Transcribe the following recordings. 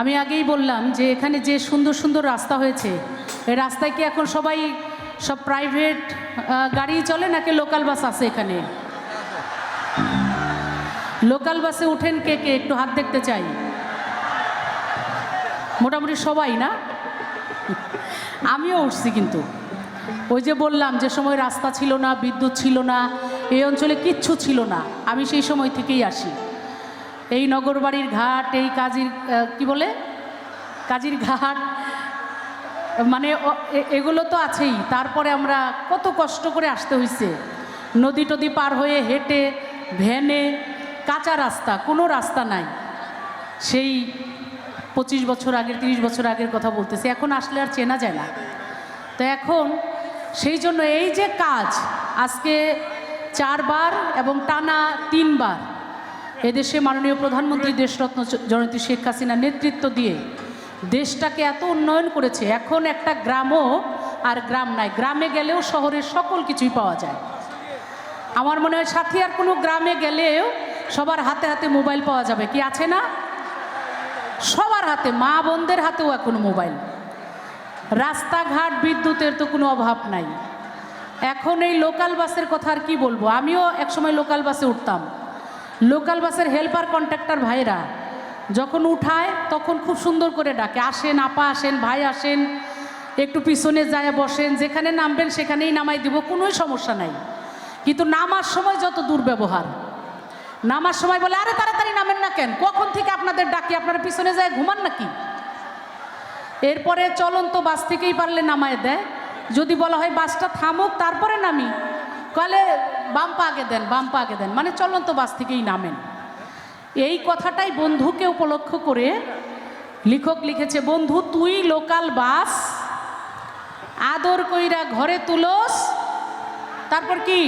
আমি আগেই বললাম যে এখানে যে সুন্দর সুন্দর রাস্তা হয়েছে, এই রাস্তায় কি এখন সবাই সব প্রাইভেট গাড়ি চলে নাকি লোকাল বাস আছে এখানে? লোকাল বাসে উঠেন কে কে? একটু হাত দেখতে চাই। মোটামুটি সবাই না? আমিও উঠছি কিন্তু। ওই যে বললাম যে সময় রাস্তা ছিল না, বিদ্যুৎ ছিল না, এই অঞ্চলে কিচ্ছু ছিল না। আমি সেই সময় থেকেই আসি। এই নগরবাড়ির ঘাট, এই কাজির কি বলে? কাজির ঘাট। মানে এগুলো তো আছেই। তারপরে আমরা কত কষ্ট করে আসতে হয়েছে নদী টদি পার হয়ে হেঁটে, ভ্যানে, কাঁচা রাস্তা, কোনো রাস্তা নাই। সেই পঁচিশ বছর আগের, তিরিশ বছর আগের কথা বলতেছি। এখন আসলে আর চেনা যায় না। তো এখন সেই জন্য এই যে কাজ, আজকে চারবার এবং টানা তিনবার এদেশে মাননীয় প্রধানমন্ত্রী দেশরত্ন জ- জননেত্রী শেখ হাসিনার নেতৃত্ব দিয়ে দেশটাকে এত উন্নয়ন করেছে, এখন একটা গ্রামও আর গ্রাম নাই। গ্রামে গেলেও শহরের সকল কিছুই পাওয়া যায়। আমার মনে হয় সাথী, আর কোনো গ্রামে গেলেও সবার হাতে হাতে মোবাইল পাওয়া যাবে। কি আছে না? সবার হাতে, মা বোনদের হাতেও এখন মোবাইল। রাস্তাঘাট, বিদ্যুতের তো কোনো অভাব নাই। এখন এই লোকাল বাসের কথা আর কি বলব? আমিও একসময় লোকাল বাসে উঠতাম। লোকাল বাসের হেল্পার কন্ট্রাক্টর ভাইরা যখন উঠায়, তখন খুব সুন্দর করে ডাকে। আসেন, আপা আসেন, ভাই আসেন, একটু পিছনে যায়, বসেন, যেখানে নামবেন সেখানেই নামাই দিব, কোনোই সমস্যা নাই। কিন্তু নামার সময় যত দুর্ব্যবহার। নামার সময় বলে, আরে তাড়াতাড়ি নামেন না কেন? কখন থেকে আপনাদের ডাকি? আপনারা পিছনে যায় ঘুমান নাকি? এরপরে চলন্ত বাস থেকেই পারলে নামায় দেয়। যদি বলা হয়, বাসটা থামুক, তারপরে নামি। কলে বাম আগে দেন বাম আগে দেন। মানে চলন্ত বাস থেকেই নামেন। এই কথাটাই বন্ধুকে উপলক্ষ করে লেখক লিখেছে বন্ধু তুই লোকাল বাস আদর কইরা ঘরে তুলস। তারপর কি?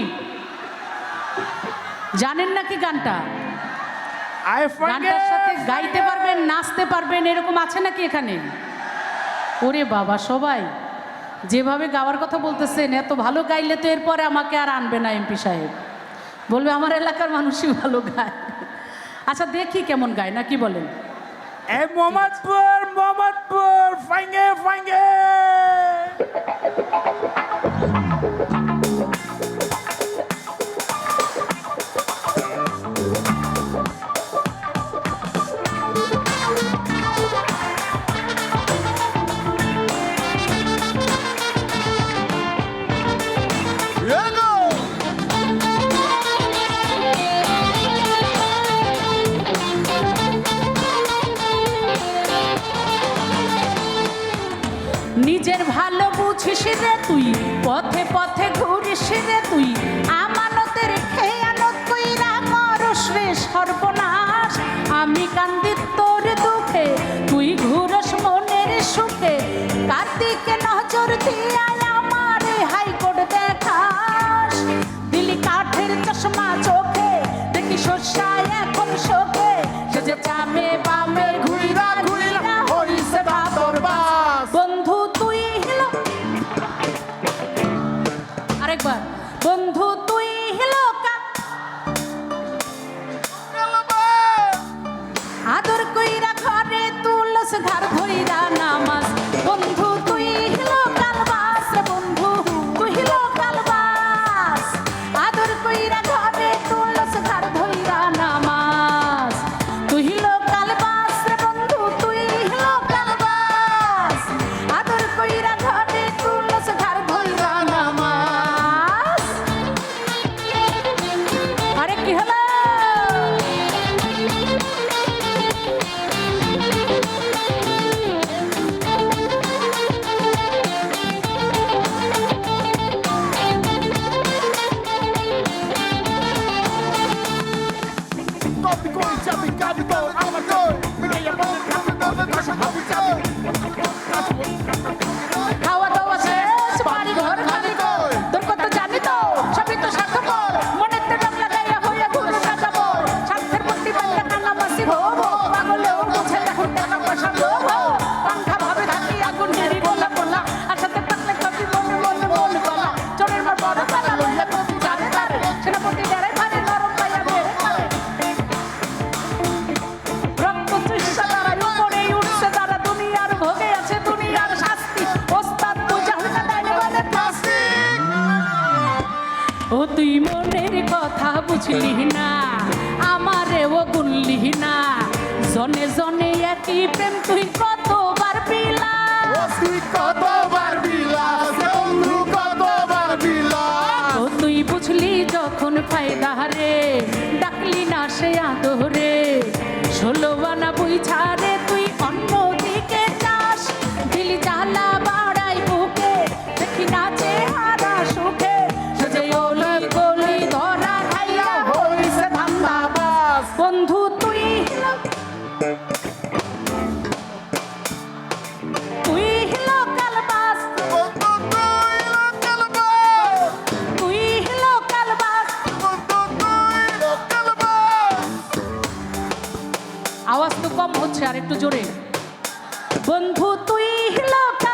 জানেন নাকি গানটা? গানটার সাথে গাইতে পারবেন নাচতে পারবেন এরকম আছে নাকি এখানে? ওরে বাবা সবাই। যেভাবে গাওয়ার কথা বলতেছেন, এত ভালো গাইলে তো এরপরে আমাকে আর আনবে না এমপি সাহেব। বলবে, আমার এলাকার মানুষই ভালো গায়। আচ্ছা দেখি কেমন গায়, না কি বলেন? মোহাম্মদপুর মোহাম্মদপুর, ফাইঙ্গে ফাইঙ্গে। তুই। পথে পথে ঘুরিস রে তুই। তুলস ঘর Cabe então, alma, করলি না আমারেও গুনলি লিহিনা জনে জনে একই প্রেম তুই কতবার পিলা? কতবার পিলা কতবার পিলা? তুই বুঝলি যখন ফায়দা রে ডাকলি না সে আদরে। ষোলো বানা বুঝা বন্ধু, তুই তুই লোকাল বাস বন্ধু তুই বাস আওয়াজ তো কম হচ্ছে আর একটু জোরে। বন্ধু, তুই তুই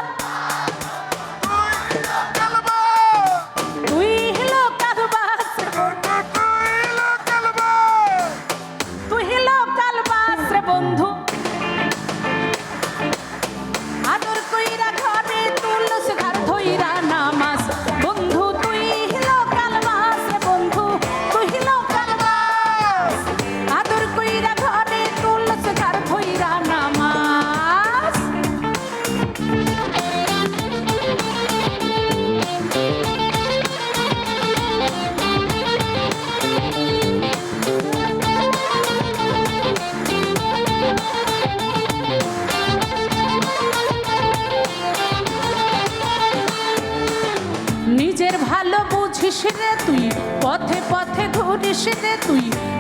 ঘুরিস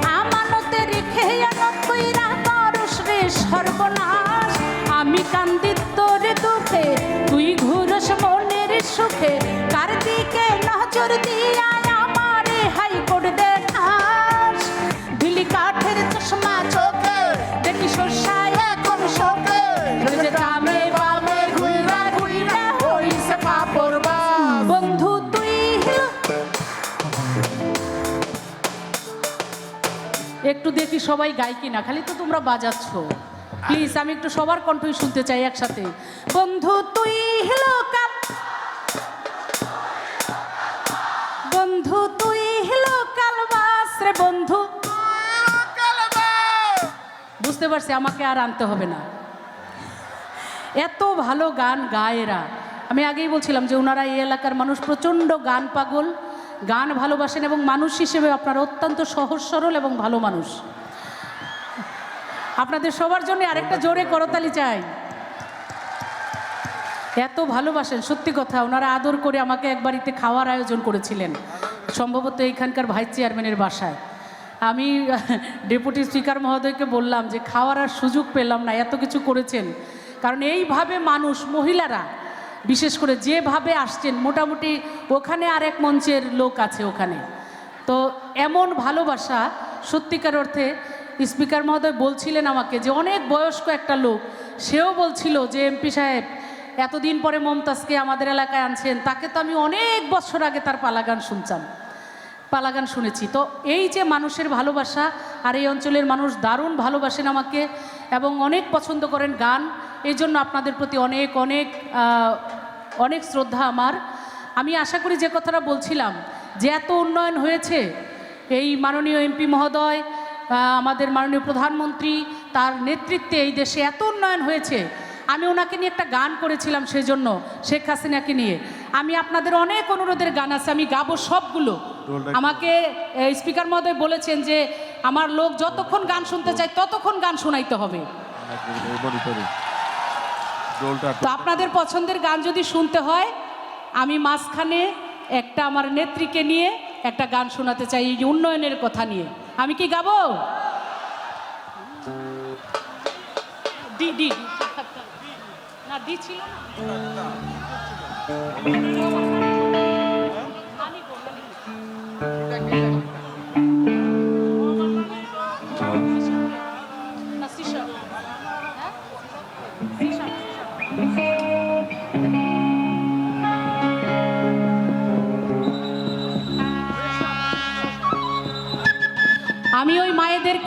সবাই গায় কিনা, খালি তো তোমরা বাজাচ্ছ। প্লিজ আমি একটু সবার কণ্ঠই শুনতে চাই একসাথে। বন্ধু, তুই লোকাল বন্ধু, তুই লোকাল বাস রে বন্ধু। বুঝতে পারছি, আমাকে আর আনতে হবে না। এত ভালো গান গায় এরা। আমি আগেই বলছিলাম যে ওনারা এই এলাকার মানুষ, প্রচণ্ড গান পাগল, গান ভালোবাসেন এবং মানুষ হিসেবে আপনারা অত্যন্ত সহজ সরল এবং ভালো মানুষ। আপনাদের সবার জন্য আরেকটা জোরে করতালি চাই। এত ভালোবাসেন, সত্যি কথা, ওনারা আদর করে আমাকে এক বাড়িতে খাওয়ার আয়োজন করেছিলেন, সম্ভবত এইখানকার ভাইস চেয়ারম্যানের বাসায়। আমি ডেপুটি স্পিকার মহোদয়কে বললাম যে, খাওয়ার আর সুযোগ পেলাম না, এত কিছু করেছেন। কারণ এইভাবে মানুষ, মহিলারা, বিশেষ করে যেভাবে আসছেন, মোটামুটি ওখানে আর এক মঞ্চের লোক আছে ওখানে। তো এমন ভালোবাসা, সত্যিকার অর্থে স্পিকার মহোদয় বলছিলেন আমাকে যে অনেক বয়স্ক একটা লোক, সেও বলছিল যে এমপি সাহেব, এতদিন পরে মমতাজকে আমাদের এলাকায় আনছেন, তাকে তো আমি অনেক বছর আগে তার পালাগান শুনতাম, পালাগান শুনেছি। তো এই যে মানুষের ভালোবাসা, আর এই অঞ্চলের মানুষ দারুণ ভালোবাসেন আমাকে এবং অনেক পছন্দ করেন গান, এই জন্য আপনাদের প্রতি অনেক অনেক অনেক শ্রদ্ধা আমার। আমি আশা করি যে কথাটা বলছিলাম, যে এত উন্নয়ন হয়েছে, এই মাননীয় এমপি মহোদয় আমাদের মাননীয় প্রধানমন্ত্রী তার নেতৃত্বে এই দেশে এত উন্নয়ন হয়েছে। আমি ওনাকে নিয়ে একটা গান করেছিলাম সেজন্য শেখ হাসিনাকে নিয়ে। আমি আপনাদের অনেক অনুরোধের গান আছে আমি গাবো সবগুলো। আমাকে স্পিকার মহোদয় বলেছেন যে আমার লোক যতক্ষণ গান শুনতে চায় ততক্ষণ গান শোনাইতে হবে। তো আপনাদের পছন্দের গান যদি শুনতে হয় আমি মাঝখানে একটা আমার নেত্রীকে নিয়ে একটা গান শোনাতে চাই এই উন্নয়নের কথা নিয়ে। আমি কি গাবো? D D. না ডি ছিল না।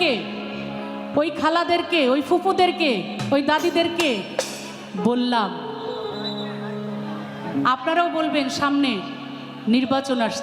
মায়েদেরকে ওই খালাদেরকে ওই ফুফুদেরকে ওই দাদিদেরকে বললাম। আপনারাও বলবেন সামনে নির্বাচন আসছে।